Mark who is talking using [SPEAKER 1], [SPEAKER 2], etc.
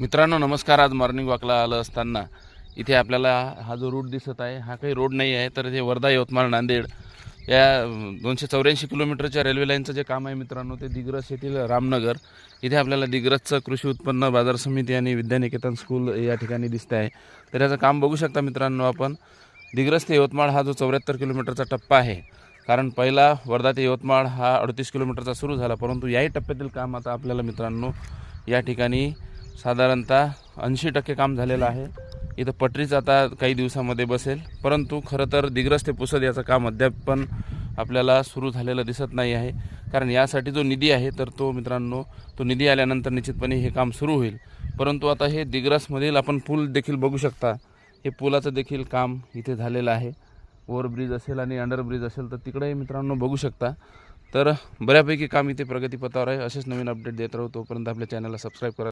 [SPEAKER 1] मित्रांनो नमस्कार. आज मॉर्निंग वॉकला आलं असताना इथे आपल्याला हा जो रूट दिसत आहे हा काही रोड नाही आहे तर हे वर्धा यवतमाळ नांदेड या दोनशे चौऱ्याऐंशी किलोमीटरच्या रेल्वे लाईनचं जे काम आहे मित्रांनो ते दिग्रस येथील रामनगर. इथे आपल्याला दिग्रजचं कृषी उत्पन्न बाजार समिती आणि विद्यानिकेतन स्कूल या ठिकाणी दिसतं आहे तर याचं काम बघू शकता मित्रांनो आपण. दिग्रस ते यवतमाळ हा जो चौऱ्याहत्तर किलोमीटरचा टप्पा आहे. कारण पहिला वर्धा ते यवतमाळ हा अडतीस किलोमीटरचा सुरू झाला परंतु याही टप्प्यातील काम आता आपल्याला मित्रांनो या ठिकाणी साधारणतः ऐंशी टक्के काम झालेलं आहे. इथं पटरीच आता काही दिवसामध्ये बसेल. परंतु खरं तर दिग्रस ते पुसद याचं काम अद्याप पण आपल्याला सुरू झालेलं दिसत नाही आहे. कारण यासाठी जो निधी आहे तर तो मित्रांनो तो निधी आल्यानंतर निश्चितपणे हे काम सुरू होईल. परंतु आता हे दिग्रसमधील आपण पूल देखील बघू शकता. हे पुलाचं देखील काम इथे झालेलं आहे. ओव्हरब्रिज असेल आणि अंडरब्रिज असेल तर तिकडेही मित्रांनो बघू शकता. तर बऱ्यापैकी काम इथे प्रगतीपथावर आहे. असेच नवीन अपडेट देत राहू. तोपर्यंत आपल्या चॅनलला सबस्क्राईब करा.